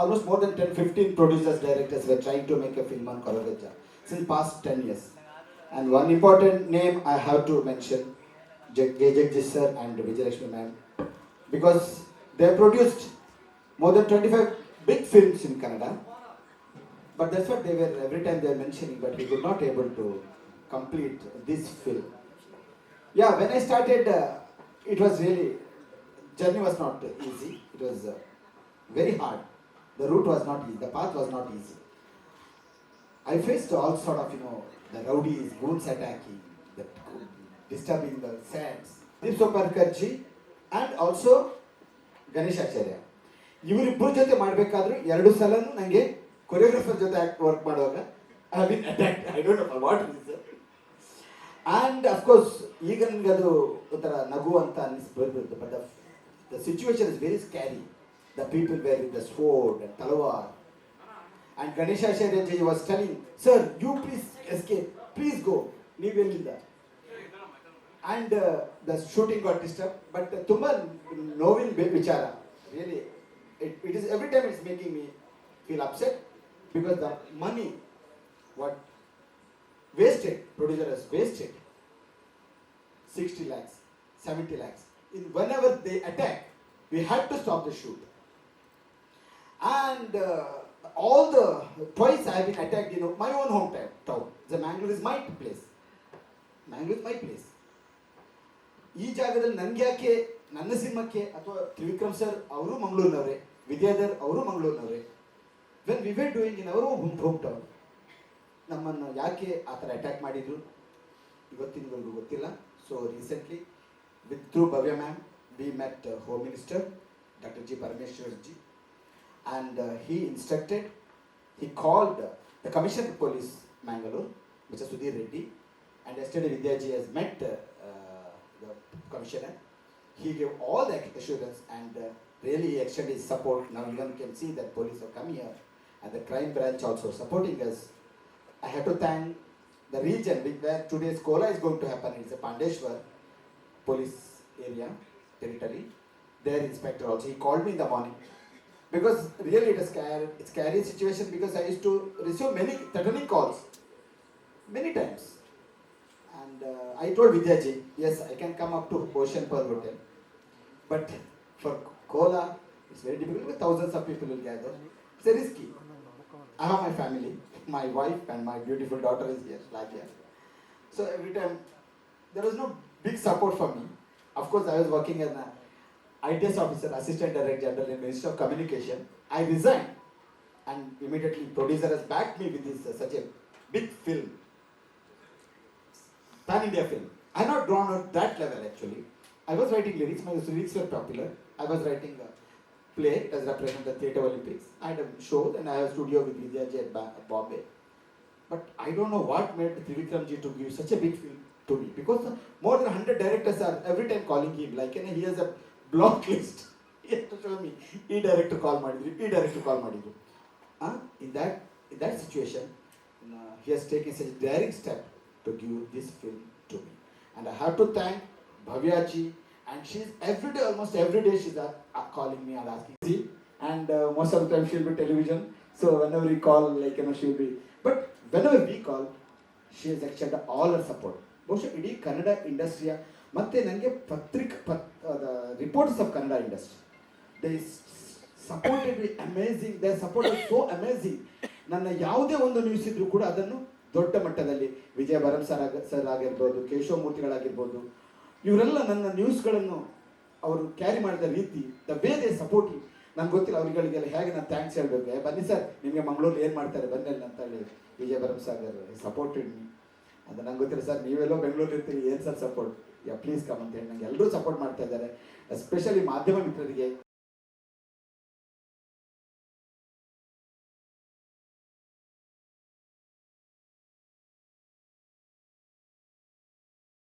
almost more than 10, 15 producers, directors were trying to make a film on Korogaja since past 10 years. And one important name I have to mention. Jagdish sir and Vijayalakshmi ma'am, because they produced more than 25 big films in Canada. But that's what they were every time they were mentioning, but we could not able to complete this film. Yeah, when I started, uh, it was really journey was not easy. It was uh, very hard. The route was not easy. The path was not easy. I faced all sort of you know the rowdies, goons attacking, the disturbing the sands. Dipso Parkarji and also Ganesh ಆಚಾರ್ಯ ಇವರಿಬ್ಬರ ಜೊತೆ ಮಾಡಬೇಕಾದ್ರೂ ಎರಡು ಸಲನೂ ನನಗೆ choreographer ಜೊತೆ work ಮಾಡುವಾಗ I mean attack I don't know what is and of course ಈಗ ನನಗೆ ಅದು ಒಂಥರ ನಗು ಅಂತ ಅನಿಸ್ಬೋದು but the situation is very scary the people were with the sword and talwar. And Ganeshacharya was telling, Sir, you please escape, please go. Leave Elida. And uh, the shooting got disturbed, but uh, Tumba knowing Bichara, really, it, it is every time it's making me feel upset because the money, what wasted, producer has wasted 60 lakhs, 70 lakhs. In whenever they attack, we had to stop the shoot. And uh, all the twice I have been attacked, know, my own hometown. Town. The Mangalore is my place. Mangalore is my place. ಈ ಜಾಗದಲ್ಲಿ ನನಗೆ ಯಾಕೆ ನನ್ನ ಸಿನಿಮಾಕ್ಕೆ ಅಥವಾ Trivikram sir ಅವರು ಮಂಗಳೂರಿನವರೇ ವಿದ್ಯಾಧರ್ ಅವರು ಮಂಗಳೂರಿನವರೇ when we were doing in ಅವರು ಹೋಮ್ ಹೋಮ್ ಟೌನ್ ನಮ್ಮನ್ನು ಯಾಕೆ ಆ ಥರ ಅಟ್ಯಾಕ್ ಮಾಡಿದ್ರು ಇವತ್ತಿನವರೆಗೂ ಗೊತ್ತಿಲ್ಲ so recently with through Bhavya ma'am we met home minister doctor G Parameshwar ji and uh, he instructed, he called uh, the Commissioner of Police Mangalore, Mr. Sudhir Reddy, and yesterday Vidyaji has met uh, the Commissioner. He gave all the assurance and uh, really he extended his support. Now you can see that police have come here and the crime branch also supporting us. I have to thank the region where today's Kola is going to happen. It's a Pandeshwar police area territory. Their inspector also, he called me in the morning. Because really it is scary, scary situation because I used to receive many threatening calls. Many times. And uh, I told Vidyaji, yes, I can come up to Ocean Pearl Hotel. But for Kola, it's very difficult because thousands of people will gather. It's a risky. I have my family, my wife and my beautiful daughter is here, Lavia. So every time, there was no big support for me. Of course, I was working as an ITS officer, Assistant Director General in Ministry of Communication. I resigned and immediately producer has backed me with this uh, such a big film pan India film. I not drawn at that level actually. I was writing lyrics, my lyrics were popular. I was writing a play as represent the Theatre Olympics. I had a show, then I have a studio with Vidyaji at Ba- at Bombay. But I don't know what made Trivikramji to give such a big film to me because more than 100 directors are every time calling him. Like know, he has a block list. he has to show me. ಈ director call ಮಾಡಿದ್ರು ಈ director call ಮಾಡಿದ್ರು in that in that situation he has taken such a daring step to give this film to me. And I have to thank Bhavya ji. And she's every day, almost every day, she's uh, uh, calling me and asking. See, and uh, most of the time she'll be television. So whenever we call, like you know, she'll be. But whenever we call, she has extended all her support. ಬಹುಶಃ ಇಡೀ ಕನ್ನಡ ಇಂಡಸ್ಟ್ರಿಯ ಮತ್ತೆ ನನಗೆ ಪತ್ರಿಕ್ ಪತ್ reports of Kannada industry they supported amazing they supported so amazing ನನ್ನ ಯಾವುದೇ ಒಂದು news ಇದ್ರೂ ಕೂಡ ಅದನ್ನು ದೊಡ್ಡ ಮಟ್ಟದಲ್ಲಿ ವಿಜಯ ಭರಮ್ ಸರ್ ಸರ್ ಆಗಿರ್ಬೋದು ಕೇಶವಮೂರ್ತಿಗಳಾಗಿರ್ಬೋದು ಇವರೆಲ್ಲ ನನ್ನ ನ್ಯೂಸ್ಗಳನ್ನು ಅವರು ಕ್ಯಾರಿ ಮಾಡಿದ ರೀತಿ ದ ವೇ ದೇ ಸಪೋರ್ಟ್ ನಂಗೆ ಗೊತ್ತಿಲ್ಲ ಅವರುಗಳಿಗೆಲ್ಲ ಹೇಗೆ ನಾನು ಥ್ಯಾಂಕ್ಸ್ ಹೇಳಬೇಕು. ಬನ್ನಿ ಸರ್ ನಿಮಗೆ ಮಂಗಳೂರು ಏನು ಮಾಡ್ತಾರೆ ಬನ್ನಲ್ಲಿ ಅಂತ ಹೇಳಿ ವಿಜಯ ಭರಮ್ ಸಾಗರ್ ಸಪೋರ್ಟೆಡ್ ಮೀ ಅಂತ ನಂಗೆ ಗೊತ್ತಿಲ್ಲ ಸರ್ ನೀವೆಲ್ಲೋ ಬೆಂಗಳೂರು ಇರ್ತೀರಿ ಏನು sir support ya please come ಅಂತ ಹೇಳಿ ಎಲ್ಲರೂ ಸಪೋರ್ಟ್ ಮಾಡ್ತಾ ಇದ್ದಾರೆ ಎಸ್ಪೆಷಲಿ ಮಾಧ್ಯಮ ಮಿತ್ರರಿಗೆ.